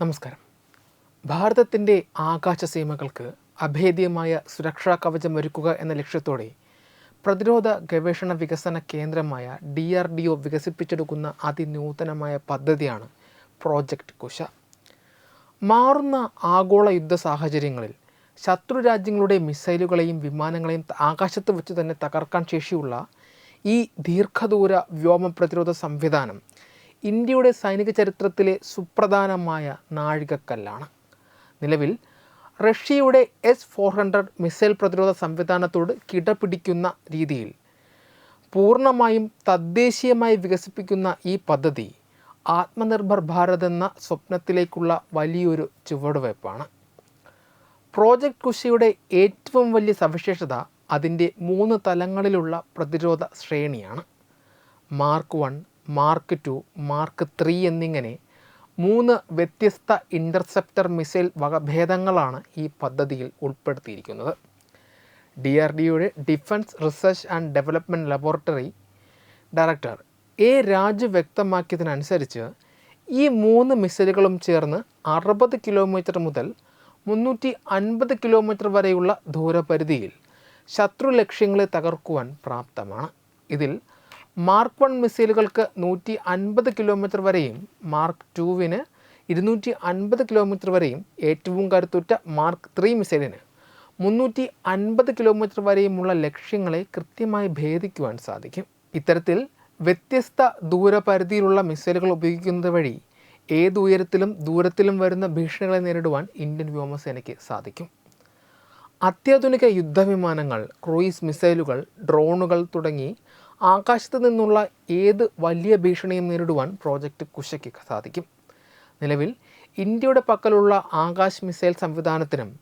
നമസ്കാരം. ഭാരതത്തിന്റെ ആകാശസീമകൾക്ക് അഭേദ്യമായ സുരക്ഷാ കവചം ഒരുക്കുക എന്ന ലക്ഷ്യത്തോടെ പ്രതിരോധ ഗവേഷണ വികസന കേന്ദ്രമായ ഡി ആർ ഡി ഒ വികസിപ്പിച്ചെടുക്കുന്ന അതിനൂതനമായ പദ്ധതിയാണ് പ്രോജക്റ്റ് കുശ. മാറുന്ന ആഗോള യുദ്ധ സാഹചര്യങ്ങളിൽ ശത്രു രാജ്യങ്ങളുടെ മിസൈലുകളെയും വിമാനങ്ങളെയും ആകാശത്ത് വെച്ച് തന്നെ തകർക്കാൻ ശേഷിയുള്ള ഈ ദീർഘദൂര വ്യോമ പ്രതിരോധ സംവിധാനം ഇന്ത്യയുടെ സൈനിക ചരിത്രത്തിലെ സുപ്രധാനമായ നാഴികക്കല്ലാണ്. നിലവിൽ റഷ്യയുടെ എസ് ഫോർ ഹൺഡ്രഡ് മിസൈൽ പ്രതിരോധ സംവിധാനത്തോട് കിടപിടിക്കുന്ന രീതിയിൽ പൂർണമായും തദ്ദേശീയമായി വികസിപ്പിക്കുന്ന ഈ പദ്ധതി ആത്മനിർഭർ ഭാരത് എന്ന സ്വപ്നത്തിലേക്കുള്ള വലിയൊരു ചുവടുവയ്പ്പാണ്. പ്രോജക്റ്റ് കുശിയുടെ ഏറ്റവും വലിയ സവിശേഷത അതിന്റെ മൂന്ന് തലങ്ങളിലുള്ള പ്രതിരോധ ശ്രേണിയാണ്. Mark one mark two mark three എന്നിങ്ങനെ മൂന്ന് വ്യത്യസ്ത ഇന്റർസെപ്റ്റർ മിസൈൽ വകഭേദങ്ങളാണ് ഈ പദ്ധതിയിൽ ഉൾപ്പെടുത്തിയിരിക്കുന്നത്. ഡി ആർ ഡിയുടെ defence research and development laboratory director A Raju വ്യക്തമാക്കിയതിനനുസരിച്ച് ഈ മൂന്ന് മിസൈലുകളും ചേർന്ന് അറുപത് കിലോമീറ്റർ മുതൽ മുന്നൂറ്റി അൻപത് കിലോമീറ്റർ വരെയുള്ള ദൂരപരിധിയിൽ ശത്രു ലക്ഷ്യങ്ങളെ തകർക്കുവാൻ പ്രാപ്തമാണ്. ഇതിൽ മാർക്ക് വൺ മിസൈലുകൾക്ക് നൂറ്റി അൻപത് കിലോമീറ്റർ വരെയും മാർക്ക് ടുവിന് ഇരുന്നൂറ്റി അൻപത് കിലോമീറ്റർ വരെയും ഏറ്റവും കരുത്തുറ്റ മാർക്ക് ത്രീ മിസൈലിന് മുന്നൂറ്റി അൻപത് കിലോമീറ്റർ വരെയുമുള്ള ലക്ഷ്യങ്ങളെ കൃത്യമായി ഭേദിക്കുവാൻ സാധിക്കും. ഇത്തരത്തിൽ വ്യത്യസ്ത ദൂരപരിധിയിലുള്ള മിസൈലുകൾ ഉപയോഗിക്കുന്നത് വഴി ഏത് ഉയരത്തിലും ദൂരത്തിലും വരുന്ന ഭീഷണികളെ നേരിടുവാൻ ഇന്ത്യൻ വ്യോമസേനയ്ക്ക് സാധിക്കും. അത്യാധുനിക യുദ്ധവിമാനങ്ങൾ ക്രൂയിസ് മിസൈലുകൾ ഡ്രോണുകൾ തുടങ്ങി ആകാശത്ത് നിന്നുള്ള ഏത് വലിയ ഭീഷണിയും നേരിടുവാൻ പ്രോജക്റ്റ് കുശയ്ക്ക് സാധിക്കും. നിലവിൽ ഇന്ത്യയുടെ പക്കലുള്ള ആകാശ് മിസൈൽ സംവിധാനത്തിനും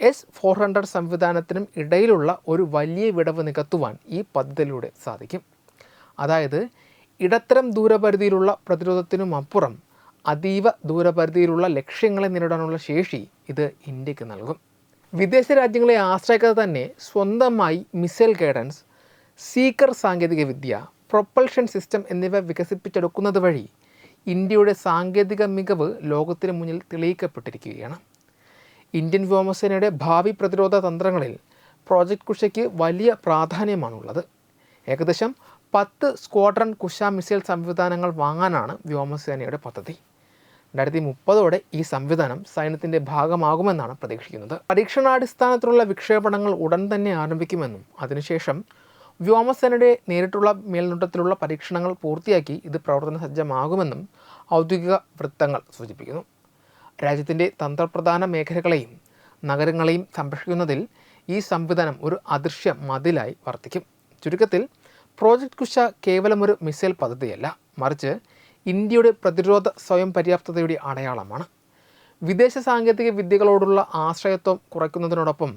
എസ് ഫോർ ഹൺഡ്രഡ് സംവിധാനത്തിനും ഇടയിലുള്ള ഒരു വലിയ വിടവ് നികത്തുവാൻ ഈ പദ്ധതിയിലൂടെ സാധിക്കും. അതായത് ഇടത്തരം ദൂരപരിധിയിലുള്ള പ്രതിരോധത്തിനും അപ്പുറം അതീവ ദൂരപരിധിയിലുള്ള ലക്ഷ്യങ്ങളെ നേരിടാനുള്ള ശേഷി ഇത് ഇന്ത്യയ്ക്ക് നൽകും. വിദേശ രാജ്യങ്ങളെ ആശ്രയിക്കാതെ തന്നെ സ്വന്തമായി മിസൈൽ ഗൈഡൻസ് സീക്കർ സാങ്കേതികവിദ്യ പ്രൊപ്പൽഷൻ സിസ്റ്റം എന്നിവ വികസിപ്പിച്ചെടുക്കുന്നത് വഴി ഇന്ത്യയുടെ സാങ്കേതിക മികവ് ലോകത്തിന് മുന്നിൽ തെളിയിക്കപ്പെട്ടിരിക്കുകയാണ്. ഇന്ത്യൻ വ്യോമസേനയുടെ ഭാവി പ്രതിരോധ തന്ത്രങ്ങളിൽ പ്രോജക്റ്റ് കുഷയ്ക്ക് വലിയ പ്രാധാന്യമാണുള്ളത്. ഏകദേശം പത്ത് സ്ക്വാഡ്രൺ കുശ മിസൈൽ സംവിധാനങ്ങൾ വാങ്ങാനാണ് വ്യോമസേനയുടെ പദ്ധതി. രണ്ടായിരത്തി മുപ്പതോടെ ഈ സംവിധാനം സൈന്യത്തിന്റെ ഭാഗമാകുമെന്നാണ് പ്രതീക്ഷിക്കുന്നത്. പരീക്ഷണാടിസ്ഥാനത്തിലുള്ള വിക്ഷേപണങ്ങൾ ഉടൻ തന്നെ ആരംഭിക്കുമെന്നും അതിനുശേഷം വ്യോമസേനയുടെ നേരിട്ടുള്ള മേൽനോട്ടത്തിലുള്ള പരീക്ഷണങ്ങൾ പൂർത്തിയാക്കി ഇത് പ്രവർത്തന സജ്ജമാകുമെന്നും ഔദ്യോഗിക വൃത്തങ്ങൾ സൂചിപ്പിക്കുന്നു. രാജ്യത്തിന്റെ തന്ത്രപ്രധാന മേഖലകളെയും നഗരങ്ങളെയും സംരക്ഷിക്കുന്നതിൽ ഈ സംവിധാനം ഒരു അദൃശ്യ മതിലായി വർത്തിക്കും. ചുരുക്കത്തിൽ പ്രോജക്റ്റ് കുശ കേവലമൊരു മിസൈൽ പദ്ധതിയല്ല മറിച്ച് ഇന്ത്യയുടെ പ്രതിരോധ സ്വയം പര്യാപ്തതയുടെ അടയാളമാണ്. വിദേശ സാങ്കേതിക വിദ്യകളോടുള്ള ആശ്രയത്വം കുറയ്ക്കുന്നതിനോടൊപ്പം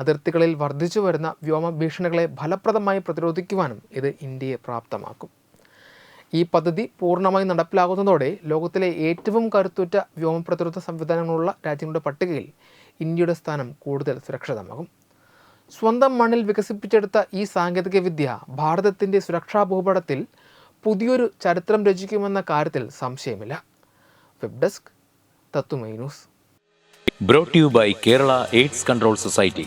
അതിർത്തികളിൽ വർദ്ധിച്ചു വരുന്ന വ്യോമ ഭീഷണികളെ ഫലപ്രദമായി പ്രതിരോധിക്കുവാനും ഇത് ഇന്ത്യയെ പ്രാപ്തമാക്കും. ഈ പദ്ധതി പൂർണമായി നടപ്പിലാകുന്നതോടെ ലോകത്തിലെ ഏറ്റവും കരുത്തുറ്റ വ്യോമ പ്രതിരോധ സംവിധാനങ്ങളുള്ള രാജ്യങ്ങളുടെ പട്ടികയിൽ ഇന്ത്യയുടെ സ്ഥാനം കൂടുതൽ സുരക്ഷിതമാകും. സ്വന്തം മണ്ണിൽ വികസിപ്പിച്ചെടുത്ത ഈ സാങ്കേതികവിദ്യ ഭാരതത്തിന്റെ സുരക്ഷാ ഭൂപടത്തിൽ പുതിയൊരു ചരിത്രം രചിക്കുമെന്ന കാര്യത്തിൽ സംശയമില്ല. വെബ് ഡെസ്ക് തത്തുമൈ news. Brought you by Kerala AIDS control society